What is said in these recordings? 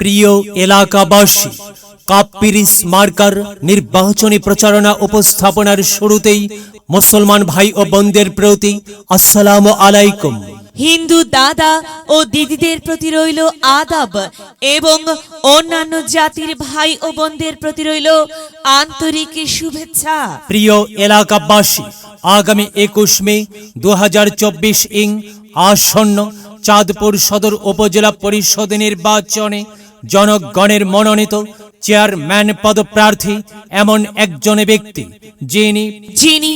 প্রিয় এলাকাবাসী কাপ্পিরিস মার্কার নির্বাচনী প্রচারণা উপস্থাপনার শুরুতেই মুসলমান ভাই ও বোনদের প্রতি আসসালামু আলাইকুম। হিন্দু দাদা ও দিদিদের প্রতি রইল আদাব এবং অন্যান্য জাতির ভাই ও বোনদের প্রতি রইল আন্তরিক শুভেচ্ছা। প্রিয় এলাকাবাসী আগামী একুশ মে দু হাজার চব্বিশ ইং আসন্ন চাঁদপুর সদর উপজেলা পরিষদ নির্বাচনে জনগণের মনোনীত চেয়ারম্যান পদপ্রার্থী এমন একজন ব্যক্তি যিনি যিনি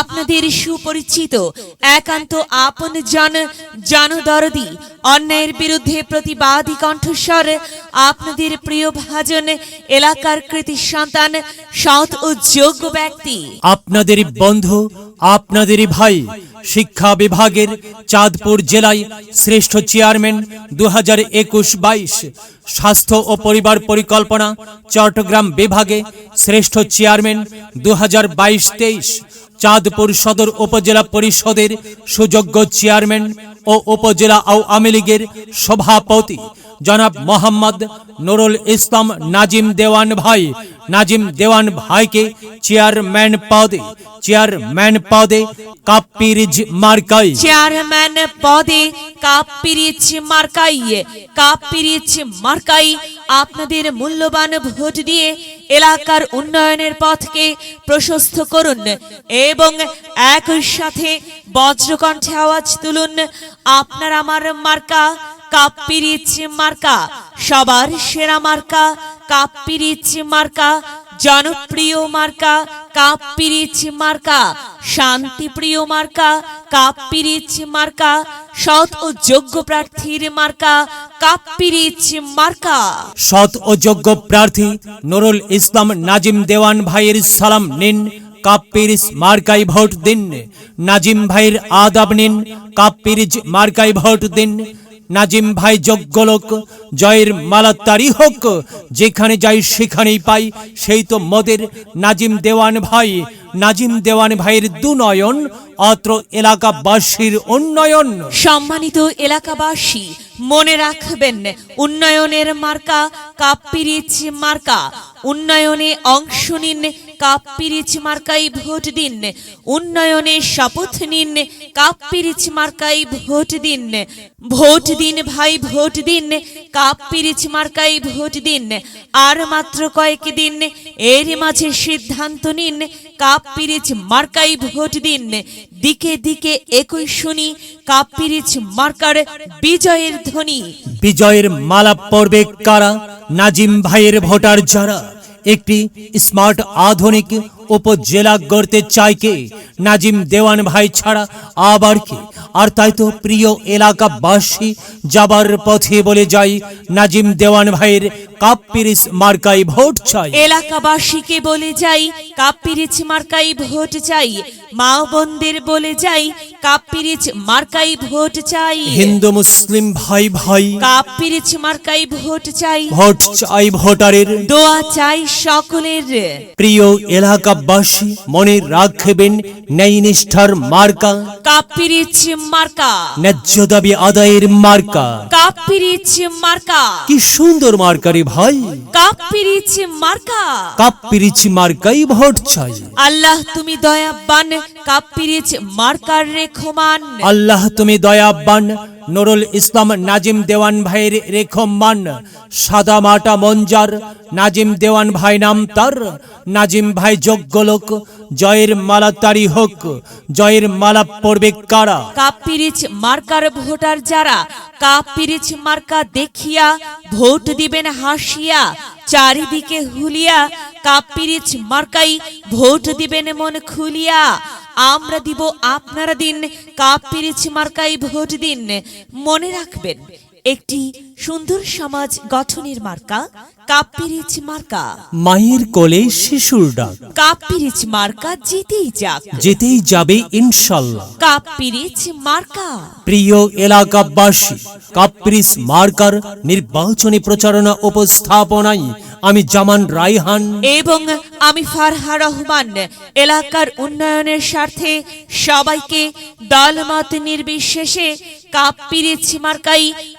আপনাদের সুপরিচিত একান্ত আপন জন জনদরদি অন্যায়ের বিরুদ্ধে প্রতিবাদী কণ্ঠস্বর আপনাদের প্রিয় ভাজন এলাকার কৃতি সন্তান সৎ ও যোগ্য ব্যক্তি। আপনাদেরই বন্ধু আপনাদেরই ভাই শিক্ষা বিভাগের চাঁদপুর জেলায় শ্রেষ্ঠ চেয়ারম্যান দু হাজার একুশ বাইশ স্বাস্থ্য ও পরিবার পরিকল্পনা চট্টগ্রাম বিভাগে শ্রেষ্ঠ চেয়ারম্যান দু হাজার বাইশ তেইশ চাঁদপুর সদর উপজেলা পরিষদের সুযোগ্য চেয়ারম্যান ও উপজেলা আওয়ামী লীগের সভাপতি জনাব মোহাম্মদ নুরুল ইসলাম নাজিম দেওয়ান ভাই। নাজিম দেওয়ান ভাইকে চেয়ারম্যান পদে চেয়ারম্যান পদে কাপিরিজ মার্কাই চেয়ারম্যান পদে কাপ পিরিচ মার্কাই কাপ পিরিচ মার্কাই। আপনাদের মূল্যবান ভোট দিয়ে এলাকার উন্নয়নের পথকে প্রশস্ত করুন এবং একই সাথে বজ্রকণ্ঠে আওয়াজ তুলুন। আপনার আমার মার্কা কাপ পিরিচ মার্কা, সবার সেরা মার্কা কাপ পিরিচ মার্কা, জনপ্রিয় মার্কা কাপ পিরিচ মার্কা শান্তিপ্রিয় মার্কা কাপ পিরিচ মার্কা, সৎ ও যোগ্য মার্কা কাপ পিরিচ সৎ ও নুরুল ইসলাম নাজিম দেওয়ান ভাইয়ের সালাম নিন কাপ্পিরিজ মার্কাই ভোট দিন। নাজিম ভাইয়ের আদাব নিন কাপ্পিরিজ মার্কাই ভোট দিন। নাজিম ভাই যোগ্য লোক, জয়ের মালা হোক, যেখানে যাই সেখানেই পাই। সেই তো মদের নাজিম দেওয়ান ভাই। নাজিম দেওয়ান ভাইয়ের দুনয়ন, অত্র এলাকাবাসীর উন্নয়ন। সম্মানিত এলাকাবাসী, মনে রাখবেন, উন্নয়নের মার্কা কাপ্পিরিচ মার্কা। উন্নয়নে অংশ নিন কাপ্পিরিচ মার্কাই ভোট দিন। উন্নয়নে শপথ নিন কাপ্পিরিচ মার্কাই ভোট দিন। ভোট দিন ভাই, ভোট দিন কাপ্পিরিচ মার্কাই ভোট দিন। আর মাত্র কয়েক দিন, এর মাঝে সিদ্ধান্ত নিন কাপ্পিরিচ মার্কাই ভোট দিন। দিকে দিকে একই শুনি কাপ্পিরিচ মার্কার বিজয়ের ধ্বনি। বিজয়ের মালা পড়বে কারা? নাজিম ভাইয়ের ভোটার যারা? একটি স্মার্ট আধুনিক উপজেলা গড়তে চায় কে? নাজিম দেওয়ান ভাই ছাড়া আবার কে? আর তাই তো প্রিয় এলাকাবাসী যাবার পথে বলে যাই নাজিম দেওয়ান ভাইয়ের কাপ্পিরিস মার্কাই ভোট চাই। এলাকাবাসীকে বলে যাই কাপ্পিরিচ মার্কাই ভোট চাই। মা বোনদের বলে যাই কাপ্পিরিচ মার্কাই ভোট চাই। হিন্দু মুসলিম ভাই ভাই। কাপ্পিরিচ মার্কাই ভোট চাই। ভোট চাই ভোটারের। দোয়া চাই সকলের। প্রিয় এলাকাবাসী মনে রাখবেন ন্যায় নিষ্ঠার মার্কা কাপ্পিরিচ মার্কা। ন্যায্য দাবি আদায়ের মার্কা। মার্কা। কি সুন্দর মার্কারে ভাই। কাপ্পিরিচ মার্কা। কাপ পিরিচি মার্কাই ভোট চাই। আল্লাহ তুমি দয়াবান। কাপ্পিরিচ মার্কার রেখমান আল্লাহ তুমি দয়াবান। নুরুল ইসলাম নাজিম দেওয়ান ভাইয়ের রেখমান সাদা মাটা মঞ্জার, নাজিম দেওয়ান ভাই নাম তার, নাজিম ভাই যোগ্য লোক, জয়ের মালা তারি হোক, জয়ের মালা পড়বে কারা? কাপ্পিরিচ মার্কার ভোটার যারা কাপ্পিরিচ মার্কা দেখিয়া ভোট দিবেন হাসিয়া, চারিদিকে হুলিয়া কাপ্পিরিচ মার্কাই ভোট দিবেন মন খুলিয়া। আমরা দিব আপনারা দিন কাপ পেরেছি মার্কাই ভোট দিন। মনে রাখবেন একটি সুন্দর সমাজ গঠনের মার্কা কাপ্পিরিচ মার্কা। মায়ের কোলে শিশুর ডাক। কাপ্পিরিচ মার্কা জিতেই যাক। যেতেই যাবে ইনশাল্লাহ। কাপ্পিরিচ মার্কা। প্রিয় এলাকাবাসী কাপ্রিস মার্কার নির্বাচনী প্রচারণা উপস্থাপনায় আমি জামান রাইহান এবং আমি ফারহা রহমান এলাকার উন্নয়নের স্বার্থে সবাইকে দলমত নির্বিশেষে কাপ্পিরিচ মার্কাই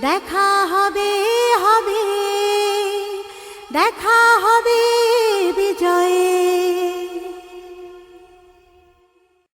দেখা হবে হবে। দেখা হবে বিজয়ে।